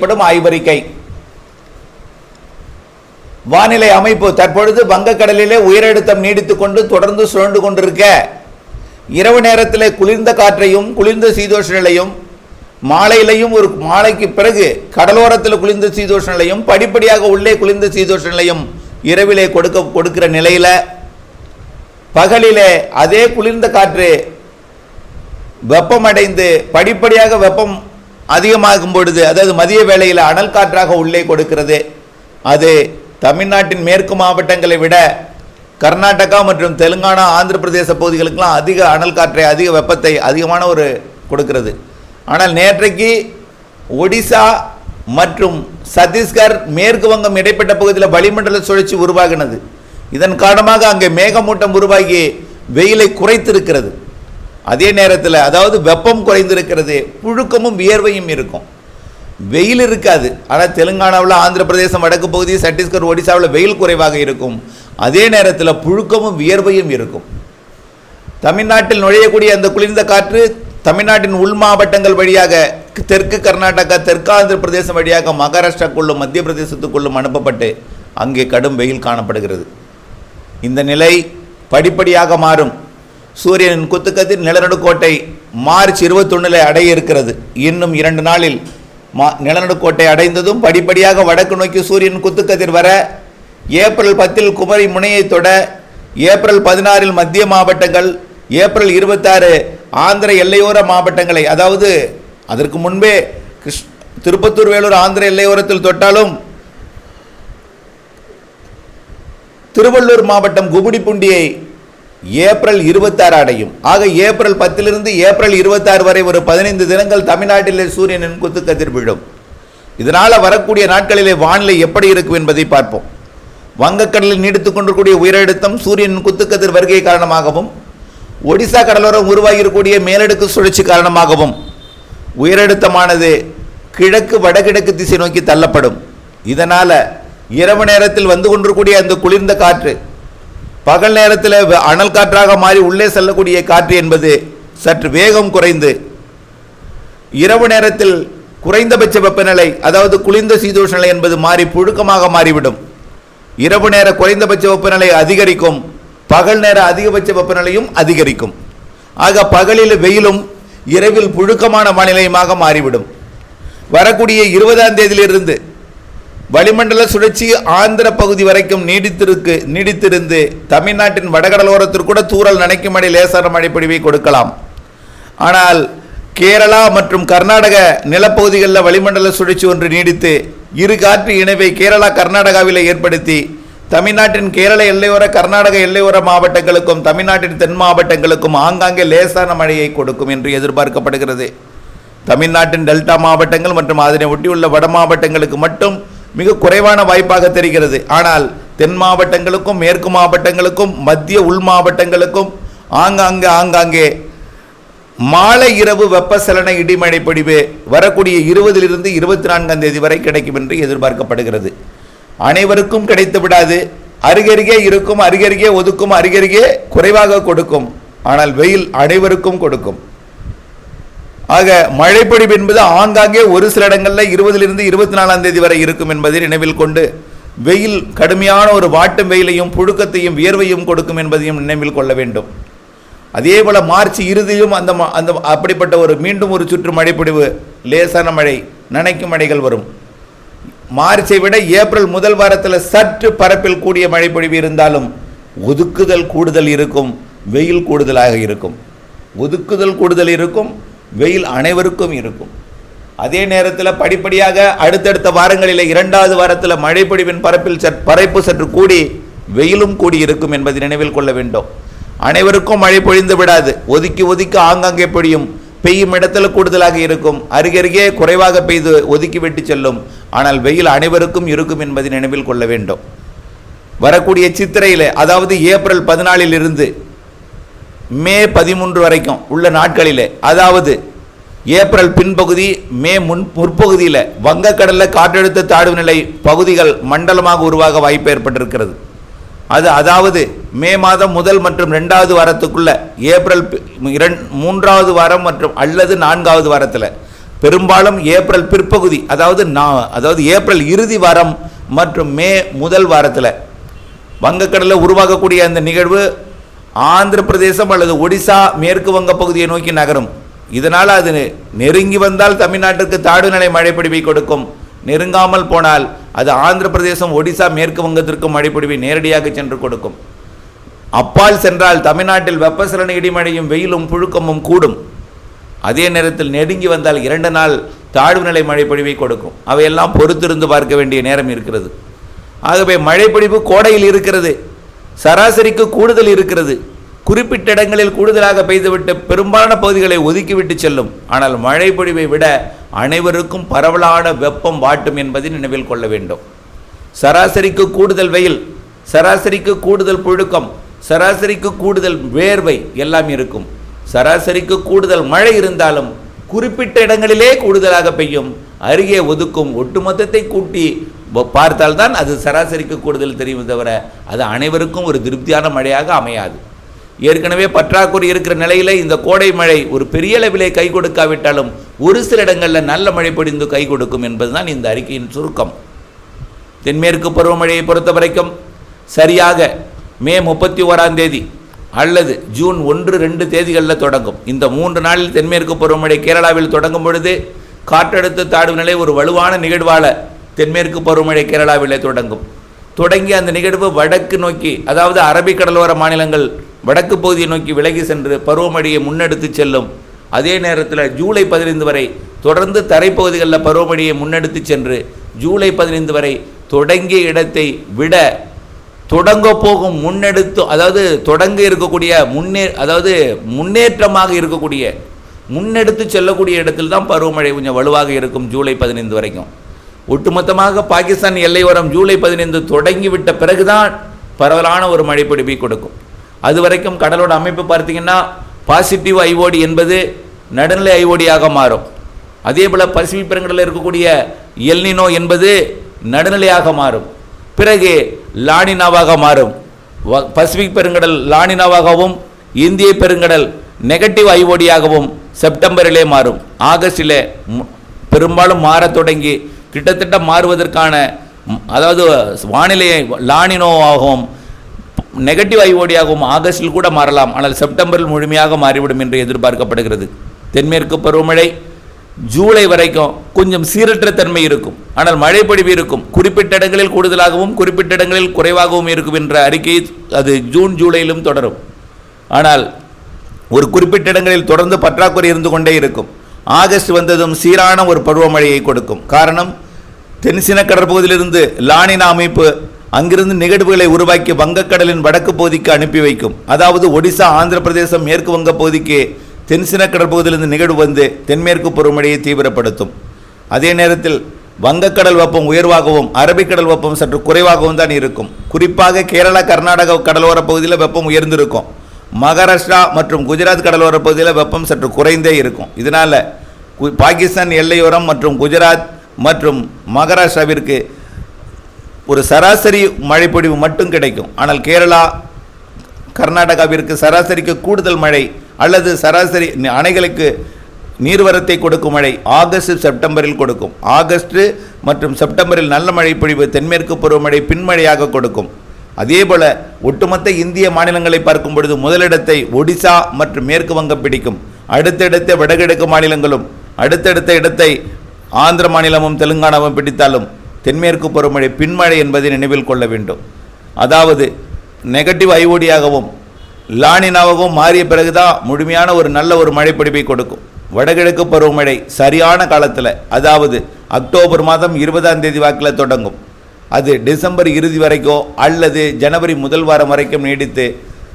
படும் ஆய்வறிக்கை. வானிலை அமைப்பு தற்பொழுது வங்கக்கடலிலே உயரழுத்தம் நீடித்துக் கொண்டு தொடர்ந்து சுழண்டு கொண்டிருக்க. இரவு நேரத்தில் குளிர்ந்த காற்றையும் குளிர்ந்த சீதோஷ நிலையும் மாலையிலையும் ஒரு மாலைக்கு பிறகு கடலோரத்தில் குளிர்ந்த சீதோஷ நிலையும் படிப்படியாக உள்ளே குளிர்ந்த சீதோஷ நிலையும் இரவிலே கொடுக்க கொடுக்கிற நிலையில பகலிலே அதே குளிர்ந்த காற்று வெப்பமடைந்து படிப்படியாக வெப்பம் அதிகமாகும் பொழுது அதாவது மதிய வேளையில் அனல் காற்றாக உள்ளே கொடுக்கிறது. அது தமிழ்நாட்டின் மேற்கு மாவட்டங்களை விட கர்நாடகா மற்றும் தெலுங்கானா ஆந்திர பிரதேச பகுதிகளுக்கெல்லாம் அதிக அனல் காற்றை அதிக வெப்பத்தை அதிகமான ஒரு கொடுக்கிறது. ஆனால் நேற்றைக்கு ஒடிசா மற்றும் சத்தீஸ்கர் மேற்கு வங்கம் இடைப்பட்ட பகுதியில் வளிமண்டல சுழற்சி உருவாகினது. இதன் காரணமாக அங்கே மேகமூட்டம் உருவாகி வெயிலை குறைத்திருக்கிறது. அதே நேரத்தில் அதாவது வெப்பம் குறைந்திருக்கிறது புழுக்கமும் வியர்வையும் இருக்கும். வெயில் இருக்காது. ஆனால் தெலுங்கானாவில் ஆந்திர பிரதேசம் வடக்கு பகுதி சத்தீஸ்கர் ஒடிசாவில் வெயில் குறைவாக இருக்கும். அதே நேரத்தில் புழுக்கமும் வியர்வையும் இருக்கும். தமிழ்நாட்டில் நுழையக்கூடிய அந்த குளிர்ந்த காற்று தமிழ்நாட்டின் உள் மாவட்டங்கள் வழியாக தெற்கு கர்நாடகா தெற்கு ஆந்திர பிரதேசம் வழியாக மகாராஷ்டிராக்குள்ளும் மத்திய பிரதேசத்துக்குள்ளும் அனுப்பப்பட்டு அங்கே கடும் வெயில் காணப்படுகிறது. இந்த நிலை படிப்படியாக மாறும். சூரியனின் குத்துக்கதிர் நிலநடுக்கோட்டை மார்ச் இருபத்தொன்னில் அடைய இருக்கிறது இன்னும் இரண்டு நாளில் மா நிலநடுக்கோட்டை அடைந்ததும் படிப்படியாக வடக்கு நோக்கி சூரியன் குத்துக்கதிர் வர ஏப்ரல் பத்தில் குமரி முனையை தொட ஏப்ரல் பதினாறில் மத்திய மாவட்டங்கள் ஏப்ரல் இருபத்தாறு ஆந்திர எல்லையோர மாவட்டங்களை அதாவது அதற்கு முன்பே கிருஷ் திருப்பத்தூர் வேலூர் ஆந்திர எல்லையோரத்தில் தொட்டாலும் திருவள்ளூர் மாவட்டம் குபுடிப்புண்டியை ஏப்ரல் இருபத்தாறு அடையும். ஆக ஏப்ரல் பத்திலிருந்து ஏப்ரல் இருபத்தாறு வரை ஒரு பதினைந்து தினங்கள் தமிழ்நாட்டிலே சூரியனின் குத்துக்கதிர் விழும். இதனால் வரக்கூடிய நாட்களிலே வானிலை எப்படி இருக்கும் என்பதை பார்ப்போம். வங்கக்கடலில் நீடித்துக் கொண்டிருக்கூடிய உயரழுத்தம் சூரியனின் குத்துக்கதிர் வருகை காரணமாகவும் ஒடிசா கடலோரம் உருவாகியிருக்கூடிய மேலடுக்கு சுழற்சி காரணமாகவும் உயரழுத்தமானது கிழக்கு வடகிழக்கு திசை நோக்கி தள்ளப்படும். இதனால் இரவு நேரத்தில் வந்து கொண்டிருக்கூடிய அந்த குளிர்ந்த காற்று பகல் நேரத்தில் வ- அனல் காற்றாக மாறி உள்ளே செல்லக்கூடிய காற்று என்பது சற்று வேகம் குறைந்து இரவு நேரத்தில் குறைந்தபட்ச வெப்பநிலை அதாவது குளிர்ந்த சீதோஷ நிலை என்பது மாறி புழுக்கமாக மாறிவிடும். இரவு நேர குறைந்தபட்ச வெப்பநிலை அதிகரிக்கும் பகல் நேர அதிகபட்ச வெப்பநிலையும் அதிகரிக்கும். ஆக பகலில் வெயிலும் இரவில் புழுக்கமான வானிலையுமாக மாறிவிடும். வரக்கூடிய இருபதாம் தேதியிலிருந்து வளிமண்டல சுழற்சி ஆந்திர பகுதி வரைக்கும் நீடித்திருக்கு நீடித்திருந்து தமிழ்நாட்டின் வடகடலோரத்திற்கு கூட தூரல் நனைக்கும் மழை லேசான மழை பொழிவை கொடுக்கலாம். ஆனால் கேரளா மற்றும் கர்நாடக நிலப்பகுதிகளில் வளிமண்டல சுழற்சி ஒன்று நீடித்து இரு காற்று இணைவை கேரளா கர்நாடகாவில் ஏற்படுத்தி தமிழ்நாட்டின் கேரள எல்லையோர கர்நாடக எல்லையோர மாவட்டங்களுக்கும் தமிழ்நாட்டின் தென் மாவட்டங்களுக்கும் ஆங்காங்கே லேசான மழையை கொடுக்கும் என்று எதிர்பார்க்கப்படுகிறது. தமிழ்நாட்டின் டெல்டா மாவட்டங்கள் மற்றும் அதனை ஒட்டியுள்ள வட மாவட்டங்களுக்கு மட்டும் மிக குறைவான வாய்ப்பாக தெரிகிறது. ஆனால் தென் மாவட்டங்களுக்கும் மேற்கு மாவட்டங்களுக்கும் மத்திய உள் மாவட்டங்களுக்கும் ஆங்காங்கே ஆங்காங்கே மாலை இரவு வெப்பசலன இடிமழை பொழிவு வரக்கூடிய இருபதிலிருந்து இருபத்தி நான்காம் தேதி வரை கிடைக்கும் என்று எதிர்பார்க்கப்படுகிறது. அனைவருக்கும் கிடைத்து விடாது. அருகருகே இருக்கும் அருகருகே ஒதுக்கும் அருகருகே குறைவாக கொடுக்கும். ஆனால் வெயில் அனைவருக்கும் கொடுக்கும். ஆக மழைப்பொழிவு என்பது ஆங்காங்கே ஒரு சில இடங்களில் இருபதிலிருந்து இருபத்தி நாலாம் தேதி வரை இருக்கும் என்பதை நினைவில் கொண்டு வெயில் கடுமையான ஒரு வாட்டும் வெயிலையும் புழுக்கத்தையும் வியர்வையும் கொடுக்கும் என்பதையும் நினைவில் கொள்ள வேண்டும். அதே போல் மார்ச் இறுதியும் அந்த ம- அந்த அப்படிப்பட்ட ஒரு மீண்டும் ஒரு சுற்று மழைப்பொழிவு லேசான மழை நனைக்கும் மழைகள் வரும். மார்ச்சை விட ஏப்ரல் முதல் வாரத்தில் சற்று பரப்பில் கூடிய மழைப்பொழிவு இருந்தாலும் ஒதுக்குதல் கூடுதல் இருக்கும் வெயில் கூடுதலாக இருக்கும். ஒதுக்குதல் கூடுதல் இருக்கும் வெயில் அனைவருக்கும் இருக்கும். அதே நேரத்தில் படிப்படியாக அடுத்தடுத்த வாரங்களில் இரண்டாவது வாரத்தில் மழைப்பொழிவின் பரப்பில் சற் பரப்பு சற்று கூடி வெயிலும் கூடி இருக்கும் என்பதை நினைவில் கொள்ள வேண்டும். அனைவருக்கும் மழை பொழிந்து விடாது. ஒதுக்கி ஒதுக்கி ஆங்காங்கே பொழியும். பெய்யும் இடத்துல கூடுதலாக இருக்கும். அருகருகே குறைவாக பெய்து ஒதுக்கி விட்டு செல்லும். ஆனால் வெயில் அனைவருக்கும் இருக்கும் என்பதை நினைவில் கொள்ள வேண்டும். வரக்கூடிய சித்திரையில் அதாவது ஏப்ரல் பதினாலில் இருந்து மே பதிமூன்று வரைக்கும் உள்ள நாட்களிலே அதாவது ஏப்ரல் பின்பகுதி மே முன் முற்பகுதியில் வங்கக்கடலில் காற்றழுத்த தாழ்வு நிலை பகுதிகள் மண்டலமாக உருவாக வாய்ப்பு ஏற்பட்டிருக்கிறது. அது அதாவது மே மாதம் முதல் மற்றும் ரெண்டாவது வாரத்துக்குள்ள ஏப்ரல் இரண் மூன்றாவது வாரம் மற்றும் அல்லது நான்காவது வாரத்தில். பெரும்பாலும் ஏப்ரல் பிற்பகுதி அதாவது நான் அதாவது ஏப்ரல் இறுதி வாரம் மற்றும் மே முதல் வாரத்தில் வங்கக்கடலில் உருவாகக்கூடிய அந்த நிகழ்வு ஆந்திர பிரதேசம் அல்லது ஒடிசா மேற்கு வங்க பகுதியை நோக்கி நகரும். இதனால் அது நெருங்கி வந்தால் தமிழ்நாட்டிற்கு தாடுநிலை மழைப்பிடிவை கொடுக்கும். நெருங்காமல் போனால் அது ஆந்திர பிரதேசம் ஒடிசா மேற்கு வங்கத்திற்கும் மழைப்பிடிவை நேரடியாக சென்று கொடுக்கும். அப்பால் சென்றால் தமிழ்நாட்டில் வெப்பசலன இடிமழையும் வெயிலும் புழுக்கமும் கூடும். அதே நேரத்தில் நெருங்கி வந்தால் இரண்டு நாள் தாழ்வுநிலை மழைப்பொழிவை கொடுக்கும். அவையெல்லாம் பொறுத்திருந்து பார்க்க வேண்டிய நேரம் இருக்கிறது. ஆகவே மழைப்பொழிவு கோடையில் இருக்கிறது. சராசரிக்கு கூடுதல் இருக்கிறது. குறிப்பிட்ட இடங்களில் கூடுதலாக பெய்துவிட்டு பெரும்பாலான பகுதிகளை ஒதுக்கிவிட்டு செல்லும். ஆனால் மழைப்பொழிவை விட அனைவருக்கும் பரவலான வெப்பம் வாட்டும் என்பதை நினைவில் கொள்ள வேண்டும். சராசரிக்கு கூடுதல் வெயில் சராசரிக்கு கூடுதல் புழுக்கம் சராசரிக்கு கூடுதல் வேர்வை எல்லாம் இருக்கும். சராசரிக்கு கூடுதல் மழை இருந்தாலும் குறிப்பிட்ட இடங்களிலே கூடுதலாக பெய்யும். அருகே ஒதுக்கும் ஒட்டுமொத்தத்தை கூட்டி பார்த்தால்தான் அது சராசரிக்கு கூடுதல் தெரியும் தவிர அது அனைவருக்கும் ஒரு திருப்தியான மழையாக அமையாது. ஏற்கனவே பற்றாக்குறை இருக்கிற நிலையில் இந்த கோடை மழை ஒரு பெரிய அளவிலே கை கொடுக்காவிட்டாலும் ஒரு சில இடங்களில் நல்ல மழை பொழிந்து கை கொடுக்கும் என்பதுதான் இந்த அறிக்கையின் சுருக்கம். தென்மேற்கு பருவமழையை பொறுத்த வரைக்கும் சரியாக மே முப்பத்தி ஓராம் தேதி அல்லது ஜூன் ஒன்று ரெண்டு தேதிகளில் தொடங்கும். இந்த மூன்று நாளில் தென்மேற்கு பருவமழை கேரளாவில் தொடங்கும் பொழுது காற்றழுத்த தாழ்வு நிலை ஒரு வலுவான நிகழ்வால் தென்மேற்கு பருவமழை கேரளாவிலே தொடங்கும். தொடங்கி அந்த நிகழ்வு வடக்கு நோக்கி அதாவது அரபிக்கடலோர மாநிலங்கள் வடக்கு பகுதியை நோக்கி விலகி சென்று பருவமழையை முன்னெடுத்து செல்லும். அதே நேரத்தில் ஜூலை பதினைந்து வரை தொடர்ந்து தரைப்பகுதிகளில் பருவமழையை முன்னெடுத்து சென்று ஜூலை பதினைந்து வரை தொடங்கிய இடத்தை விட தொடங்க போகும் முன்னெடுத்து அதாவது தொடங்க இருக்கக்கூடிய முன்னே அதாவது முன்னேற்றமாக இருக்கக்கூடிய முன்னெடுத்து செல்லக்கூடிய இடத்தில் தான் பருவமழை கொஞ்சம் வலுவாக இருக்கும் ஜூலை பதினைந்து வரைக்கும். ஒட்டுமொத்தமாக பாகிஸ்தான் எல்லையோரம் ஜூலை பதினைந்து தொடங்கிவிட்ட பிறகுதான் பரவலான ஒரு மழைப்பிடிப்பை கொடுக்கும். அது வரைக்கும் கடலோட அமைப்பு பார்த்தீங்கன்னா பாசிட்டிவ் ஐஓடி என்பது நடுநிலை ஐஓடியாக மாறும். அதே போல் பசிபிக் பெருங்கடலில் இருக்கக்கூடிய எல்னினோ என்பது நடுநிலையாக மாறும். பிறகு லானினாவாக மாறும். பசிபிக் பெருங்கடல் லானினாவாகவும் இந்திய பெருங்கடல் நெகட்டிவ் ஐஓடியாகவும் செப்டம்பரிலே மாறும். ஆகஸ்டில் பெரும்பாலும் மாறத் தொடங்கி கிட்டத்தட்ட மாறுவதற்கான அதாவது வானிலை லானினோவாகவும் நெகட்டிவ் ஐஓடியாகவும் ஆகஸ்டில் கூட மாறலாம். ஆனால் செப்டம்பரில் முழுமையாக மாறிவிடும் என்று எதிர்பார்க்கப்படுகிறது. தென்மேற்கு பருவமழை ஜூலை வரைக்கும் கொஞ்சம் சீரற்ற தன்மை இருக்கும். ஆனால் மழைப்பொழிவு இருக்கும். குறிப்பிட்ட இடங்களில் கூடுதலாகவும் குறிப்பிட்ட இடங்களில் குறைவாகவும் இருக்கும் என்ற அறிக்கை அது ஜூன் ஜூலையிலும் தொடரும். ஆனால் ஒரு குறிப்பிட்ட இடங்களில் தொடர்ந்து பற்றாக்குறை இருந்து கொண்டே இருக்கும். ஆகஸ்ட் வந்ததும் சீரான ஒரு பருவமழையை கொடுக்கும். காரணம் தென்சின கடற்பகுதியிலிருந்து லானினா அமைப்பு அங்கிருந்து நிகழ்வுகளை உருவாக்கி வங்கக்கடலின் வடக்கு பகுதிக்கு அனுப்பி வைக்கும். அதாவது ஒடிசா ஆந்திர பிரதேசம் மேற்கு வங்க பகுதிக்கு தென்சின கடற்பகுதியிலிருந்து நிகழ்வு வந்து தென்மேற்கு பருவமழையை தீவிரப்படுத்தும். அதே நேரத்தில் வங்கக்கடல் வெப்பம் உயர்வாகவும் அரபிக்கடல் வெப்பம் சற்று குறைவாகவும் தான் இருக்கும். குறிப்பாக கேரளா கர்நாடக கடலோர பகுதியில் வெப்பம் உயர்ந்திருக்கும். மகாராஷ்டிரா மற்றும் குஜராத் கடலோர பகுதியில் வெப்பம் சற்று குறைந்தே இருக்கும். இதனால் பாகிஸ்தான் எல்லையோரம் மற்றும் குஜராத் மற்றும் மகாராஷ்டிராவிற்கு ஒரு சராசரி மழைப்பொழிவு மட்டும் கிடைக்கும். ஆனால் கேரளா கர்நாடகாவிற்கு சராசரிக்கு கூடுதல் மழை அல்லது சராசரி அணைகளுக்கு நீர்வரத்தை கொடுக்கும் மழை ஆகஸ்ட் செப்டம்பரில் கொடுக்கும். ஆகஸ்ட் மற்றும் செப்டம்பரில் நல்ல மழை பொழிவு தென்மேற்கு பருவமழை பின்மழையாக கொடுக்கும். அதேபோல ஒட்டுமொத்த இந்திய மாநிலங்களை பார்க்கும் பொழுது முதலிடத்தை ஒடிசா மற்றும் மேற்கு வங்கம் பிடிக்கும். அடுத்தடுத்த வடகிழக்கு மாநிலங்களும் அடுத்தடுத்த இடத்தை ஆந்திர மாநிலமும் தெலுங்கானாவும் பிடித்தாலும் தென்மேற்கு பருவமழை பின்மழை என்பதை நினைவில் கொள்ள வேண்டும். அதாவது நெகட்டிவ் ஐஓடியாகவும் லானினாவாகவும் மாறிய பிறகுதான் முழுமையான ஒரு நல்ல ஒரு மழைப்பிடிப்பை கொடுக்கும். வடகிழக்கு பருவமழை சரியான காலத்தில் அதாவது அக்டோபர் மாதம் இருபதாம் தேதி வாக்கில் தொடங்கும். அது டிசம்பர் இறுதி வரைக்கோ அல்லது ஜனவரி முதல் வாரம் வரைக்கும் நீடித்து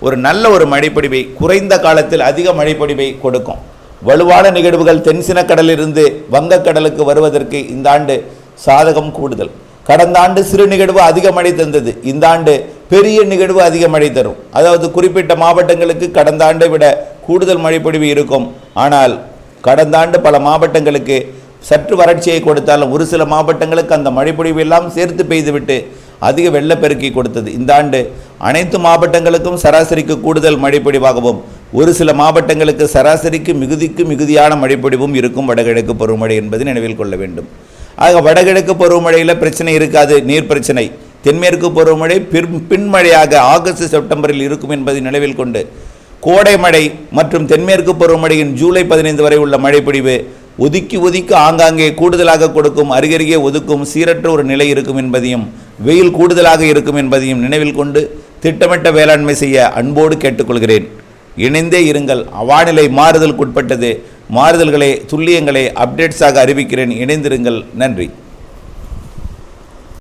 ஒரு நல்ல ஒரு மழைப்பொழிவை குறைந்த காலத்தில் அதிக மழைப்பொழிவை கொடுக்கும். வலுவான நிகழ்வுகள் தென்சின கடலிலிருந்து வங்கக்கடலுக்கு வருவதற்கு இந்த ஆண்டு சாதகம் கூடுதல். கடந்த ஆண்டு சிறு நிகழ்வு அதிக மழை தந்தது. இந்த ஆண்டு பெரிய நிகழ்வு அதிக மழை தரும். அதாவது குறிப்பிட்ட மாவட்டங்களுக்கு கடந்த ஆண்டை விட கூடுதல் மழைப்பொழிவு இருக்கும். ஆனால் கடந்த ஆண்டு பல மாவட்டங்களுக்கு சற்று வறட்சியை கொடுத்தாலும் ஒரு சில மாவட்டங்களுக்கு அந்த மழைப்பொழிவு எல்லாம் சேர்த்து பெய்துவிட்டு அதிக வெள்ளப்பெருக்கை கொடுத்தது. இந்த ஆண்டு அனைத்து மாவட்டங்களுக்கும் சராசரிக்கு கூடுதல் மழைப்பொழிவாகவும் ஒரு சில மாவட்டங்களுக்கு சராசரிக்கு மிகுதிக்கு மிகுதியான மழைப்பொடிவும் இருக்கும் வடகிழக்கு பருவமழை என்பதை நினைவில் கொள்ள வேண்டும். ஆக வடகிழக்கு பருவமழையில் பிரச்சனை இருக்காது நீர் பிரச்சனை. தென்மேற்கு பருவமழை பின் பின்மழையாக ஆகஸ்ட் செப்டம்பரில் இருக்கும் என்பதை நினைவில் கொண்டு கோடை மழை மற்றும் தென்மேற்கு பருவமழையின் ஜூலை பதினைந்து வரை உள்ள மழைப்பொழிவு ஒதுக்கி ஒதுக்கி ஆங்காங்கே கூடுதலாக கொடுக்கும் அருகருகே ஒதுக்கும் சீரற்ற ஒரு நிலை இருக்கும் என்பதையும் வெயில் கூடுதலாக இருக்கும் என்பதையும் நினைவில் கொண்டு திட்டமிட்ட வேளாண்மை செய்ய அன்போடு கேட்டுக்கொள்கிறேன். இணைந்தே இருங்கள். வானிலை மாறுதலுக்குட்பட்டது. மாறுதல்களை துல்லியங்களை அப்டேட்ஸாக அறிவிக்கிறேன். இணைந்திருங்கள். நன்றி.